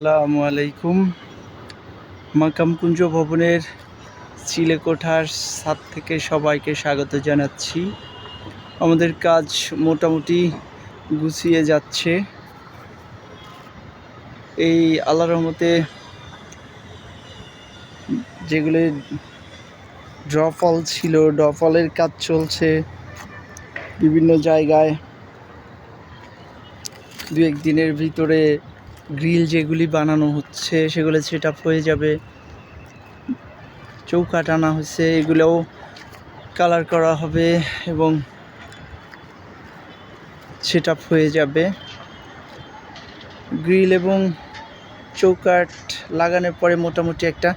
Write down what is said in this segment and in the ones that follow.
আসসালামু আলাইকুম। মাকামকুঞ্জ ভবনের চিলেকোঠার ছাদ থেকে সবাইকে স্বাগত জানাচ্ছি। আমাদের কাজ মোটামুটি গুছিয়ে যাচ্ছে। এই আল্লাহর রহমতে যেগুলি ড্রফল ছিল, ড্রফলের কাজ চলছে বিভিন্ন জায়গায়। দু এক দিনের ভিতরে গ্রিল যেগুলি বানানো হচ্ছে, সেগুলো সেট আপ হয়ে যাবে। চৌকা টানা হচ্ছে এগুলোও কালার করা হবে এবং সেট আপ হয়ে যাবে। গ্রিল এবং চৌকাট লাগানোর পরে মোটামুটি একটা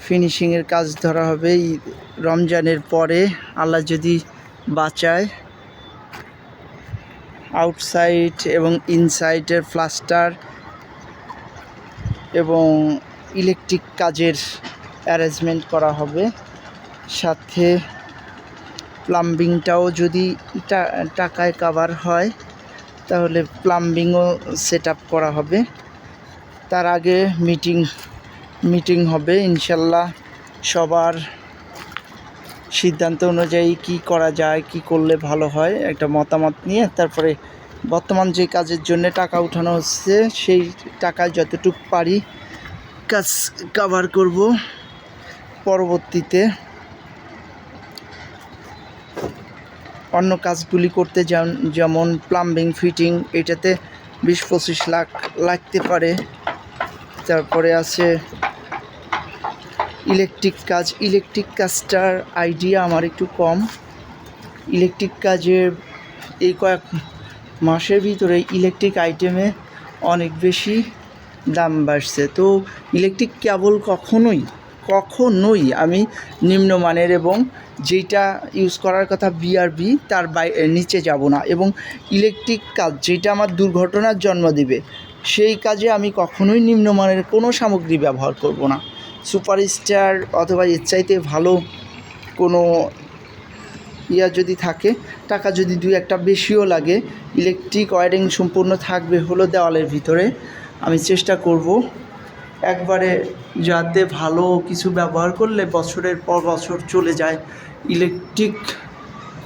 ফিনিশিংয়ের কাজ ধরা হবে। রমজানের পরে আল্লাহ যদি বাঁচায় আউটসাইড এবং ইনসাইডের প্লাস্টার এবং ইলেকট্রিক কাজের অ্যারেঞ্জমেন্ট করা হবে। সাথে প্লাম্বিংটাও যদি টাকায় কাভার হয়, তাহলে প্লাম্বিংও সেট করা হবে। তার আগে মিটিং মিটিং হবে। ইনশাল্লাহ সবার সিদ্ধান্ত অনুযায়ী কি করা যায়, কি করলে ভালো হয়, একটা মতামত নিয়ে তারপরে বর্তমান যে কাজের জন্য টাকা উঠানো হচ্ছে, সেই টাকায় যতটুকু পারি কাজ কাভার করব পরবর্তীতে। অন্য কাজগুলি করতে যেমন প্লাম্বিং ফিটিং এটাতে বিশ পঁচিশ লাখ লাগতে পারে। তারপরে আছে ইলেকট্রিক কাজ, ইলেকট্রিক কাজটার আইডিয়া আমার একটু কম। ইলেকট্রিক কাজের এই কয়েক মাসের ভিতরে ইলেকট্রিক আইটেমে অনেক বেশি দাম বাড়ছে। তো ইলেকট্রিক কেবল কখনোই কখনোই আমি নিম্নমানের এবং যেটা ইউজ করার কথা বিআরবি তার বাই নিচে যাব না। এবং ইলেকট্রিক কাজ যেটা আমার দুর্ঘটনার জন্ম দেবে, সেই কাজে আমি কখনোই নিম্নমানের কোনো সামগ্রী ব্যবহার করব না। সুপারস্টার অথবা এর চাইতে ভালো কোনো ইয়া যদি থাকে, টাকা যদি দুই একটা বেশিও লাগে, ইলেকট্রিক ওয়ারিং সম্পূর্ণ থাকবে হলো দেওয়ালের ভিতরে, আমি চেষ্টা করব একবারে যাতে ভালো কিছু ব্যবহার করলে বছরের পর বছর চলে যায় ইলেকট্রিক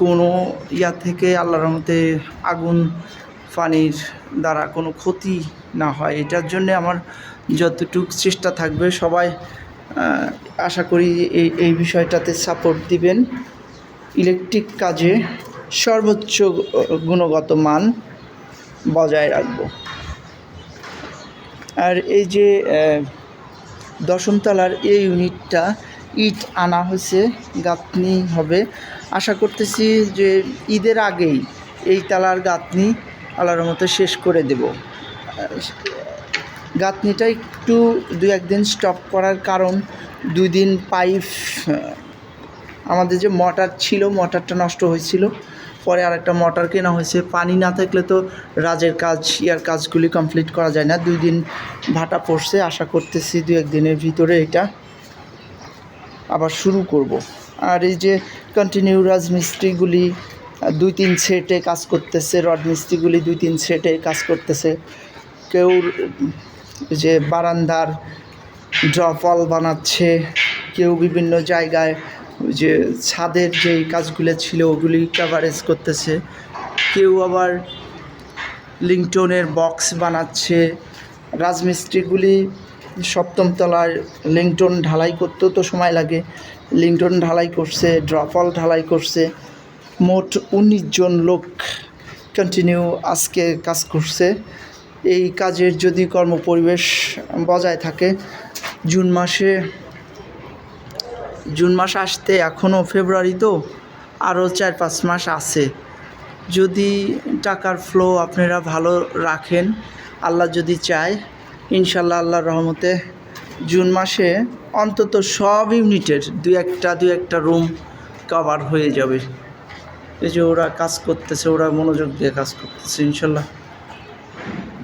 কোনো ইয়া থেকে আল্লাহর রহমতে আগুন পানির দ্বারা কোনো ক্ষতি না হয়। এটার জন্য আমার যতটুক চেষ্টা থাকবে সবাই আশা করি এই এই বিষয়টাতে সাপোর্ট দিবেন। ইলেকট্রিক কাজে সর্বোচ্চ গুণগত মান বজায় রাখব। আর এই যে দশমতলার এই ইউনিটটা ইট আনা হয়েছে, গাঁথনি হবে। আশা করতেছি যে ঈদের আগেই এই তালার গাঁথনি আল্লাহর মতো শেষ করে দেব। গাঁথনিটা একটু দু একদিন স্টপ করার কারণ, দুই দিন পাইপ আমাদের যে মোটর ছিল মোটরটা নষ্ট হয়েছিল। পরে আরেকটা মোটর কেনা হয়েছে। পানি না থাকলে তো রাজের কাজ, ইয়ার কাজগুলি কমপ্লিট করা যায় না। দুই দিন ভাটা পড়ছে। আশা করতেছি দু একদিনের ভিতরে এটা আবার শুরু করব। আর এই যে কন্টিনিউ রাজমিস্ত্রিগুলি, দুই তিন সেটে কাজ করতেছে, রড মিস্ত্রিগুলি দুই তিন সেটে কাজ করতেছে। কেউ যে বারান্দার ড্রফল বানাচ্ছে, কেউ বিভিন্ন জায়গায় যে ছাদের যেই কাজগুলো ছিল ওগুলি কাভারেজ করতেছে, কেউ আবার লিংটনের বক্স বানাচ্ছে, রাজমিস্ত্রিগুলি সপ্তম তলার লিংটন ঢালাই করতেও তো সময় লাগে লিংটন ঢালাই করছে ড্রফল ঢালাই করছে, মোট উনিশ জন লোক কন্টিনিউ আজকে কাজ করছে। এই কাজের যদি কর্মপরিবেশ বজায় থাকে, জুন মাসে, জুন মাস আসতে এখনও ফেব্রুয়ারি তো আরও চার পাঁচ মাস আছে। যদি টাকার ফ্লো আপনারা ভালো রাখেন, আল্লাহ যদি চায়, ইনশাল্লাহ আল্লাহর রহমতে জুন মাসে অন্তত সব ইউনিটের দু একটা দু একটা রুম কভার হয়ে যাবে। এই যে ওরা কাজ করতেছে, ওরা মনোযোগ দিয়ে কাজ করতেছে, ইনশাল্লাহ।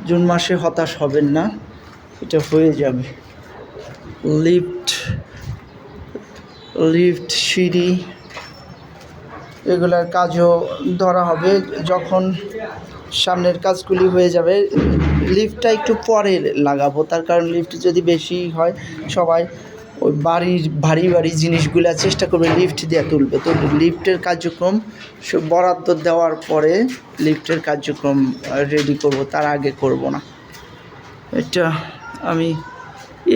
জুন মাসে হতাশ হবেন না, এটা হয়ে যাবে। লিফট লিফট সিঁড়ি, এগুলার কাজও ধরা হবে। যখন সামনের কাজগুলি হয়ে যাবে, লিফটটা একটু পরে লাগাবো, তার কারণ লিফট যদি বেশি হয় সবাই ওই বাড়ির ভারী ভারী জিনিসগুলো চেষ্টা করবে লিফট দিয়ে তুলবে। তো লিফটের কার্যক্রম বরাদ্দ দেওয়ার পরে লিফটের কার্যক্রম রেডি করব, তার আগে করব না। এটা আমি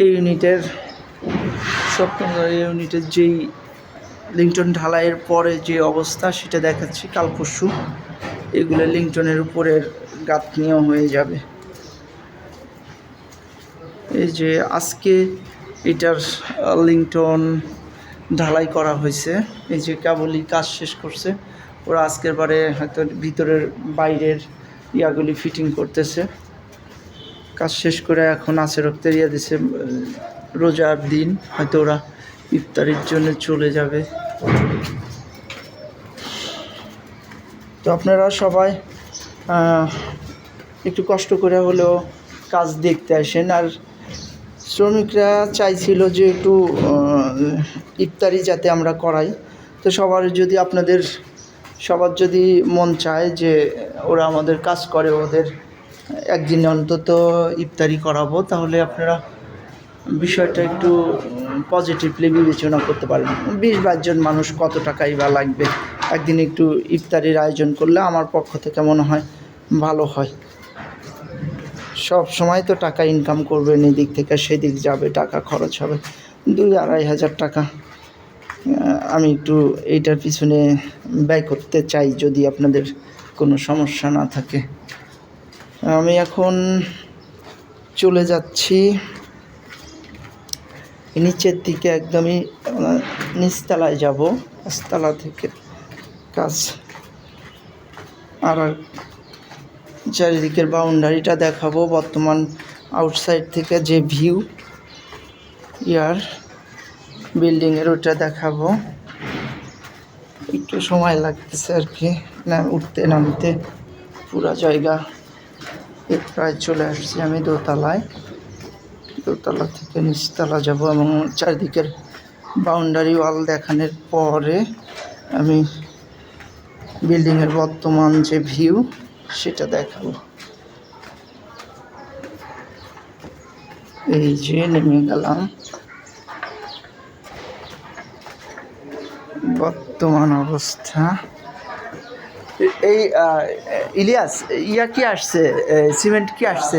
এই ইউনিটের সপ্তমবার ইউনিটের যেই লিংটন ঢালাইয়ের পরে যে অবস্থা, সেটা দেখাচ্ছি কাল পরশু। এগুলো লিংটনের উপরের গাত গাঁথনিও হয়ে যাবে। এই যে আজকে এটার লিংটন ঢালাই করা হয়েছে। এই যে কেবলই কাজ শেষ করছে। ওরা আজকের বারে হয়তো ভিতরের বাইরের ইয়াগুলি ফিটিং করতেছে। কাজ শেষ করে এখন আছে রক্তে ইয়ে দিছে রোজার দিন। হয়তো ওরা ইফতারির জন্য চলে যাবে। তো আপনারা সবাই একটু কষ্ট করে হলেও কাজ দেখতে আসেন। আর শ্রমিকরা চাইছিল যে একটু ইফতারি যাতে আমরা করাই। তো সবার যদি আপনাদের, সবার যদি মন চায় যে ওরা আমাদের কাজ করে, ওদের একদিন অন্তত ইফতারি করাবো, তাহলে আপনারা বিষয়টা একটু পজিটিভলি বিবেচনা করতে পারেন। বিশ বাইশজন মানুষ কত টাকাই বা লাগবে? একদিন একটু ইফতারির আয়োজন করলে আমার পক্ষ থেকে মনে হয় ভালো হয়। সব সময় তো টাকা ইনকাম করবেন এদিক থেকে সেদিক যাবে, টাকা খরচ হবে। দুই আড়াই হাজার টাকা আমি একটু এইটার পিছনে ব্যয় করতে চাই যদি আপনাদের কোনো সমস্যা না থাকে। আমি এখন চলে যাচ্ছি, নিচের দিকে একদমই নিচতলায় যাব পাঁচতলা থেকে কাজ আর চারিদিকের বাউন্ডারিটা দেখাবো বর্তমান আউটসাইড থেকে যে ভিউ ইয়ার বিল্ডিংয়ের ওটা দেখাবো। একটু সময় লাগতেছে আর কি, না, উঠতে নামতে। পুরা জায়গা প্রায় চলে আসছি আমি দোতলায়। দোতলা থেকে নিচতলা যাব এবং চারিদিকের বাউন্ডারি ওয়াল দেখানোর পরে আমি বিল্ডিংয়ের বর্তমান যে ভিউ সেটা দেখাবো। এই যে নেমে গেলাম। বর্তমান অবস্থা। এই ইলিয়াস, ইয়া কি আসছে? সিমেন্ট কি আসছে?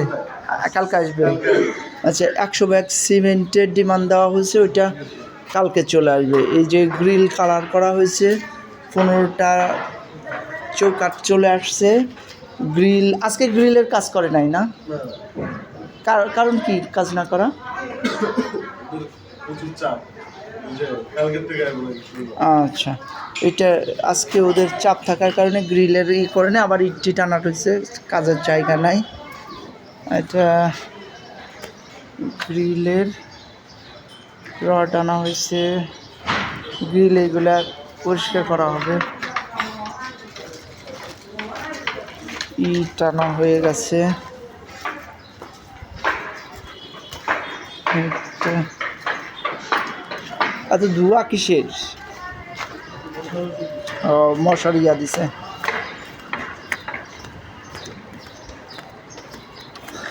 কালকে আসবে। আচ্ছা একশো ব্যাগ সিমেন্টের ডিমান্ড দেওয়া হয়েছে, ওইটা কালকে চলে আসবে। এই যে গ্রিল কালার করা হয়েছে, পনেরোটা চৌকাট চলে আসছে। গ্রিল আজকে গ্রিলের কাজ করে নাই না? কার- কারণ কি কাজ না করা? আচ্ছা এটা আজকে ওদের চাপ থাকার কারণে গ্রিলের ই করে না আবার ইটটি টানা হয়েছে কাজের জায়গা নাই। এটা গ্রিলের রড টানা হয়েছে গ্রিল এগুলা পরিষ্কার করা হবে। ইট টানা হয়ে গেছে? এত ধোয়া কিসের? ও, মশারি ইয়া দিছে।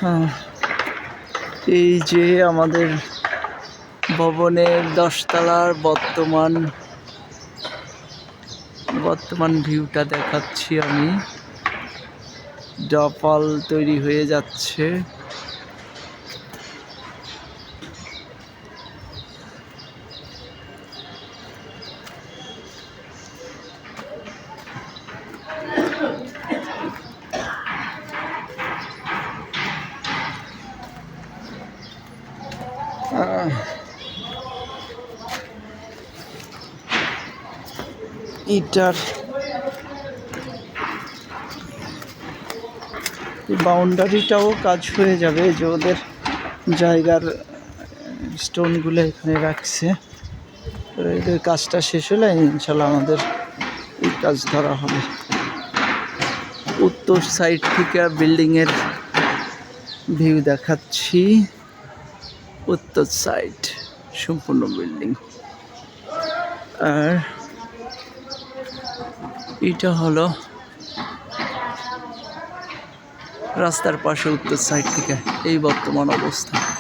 হ্যাঁ। এই যে আমাদের ভবনের দশতলার বর্তমান বর্তমান ভিউটা দেখাচ্ছি আমি। ডপাল তৈরি হয়ে যাচ্ছে। ইটার বাউন্ডারিটাও কাজ হয়ে যাবে যে ওদের জায়গার স্টোনগুলো এখানে রাখছে। এদের কাজটা শেষ হলে ইনশাল্লাহ আমাদের এই কাজ ধরা হবে। উত্তর সাইড থেকে বিল্ডিংয়ের ভিউ দেখাচ্ছি। উত্তর সাইড, সম্পূর্ণ বিল্ডিং। আর এটা হলো রাস্তার পাশে উত্তর সাইড থেকে এই বর্তমান অবস্থা।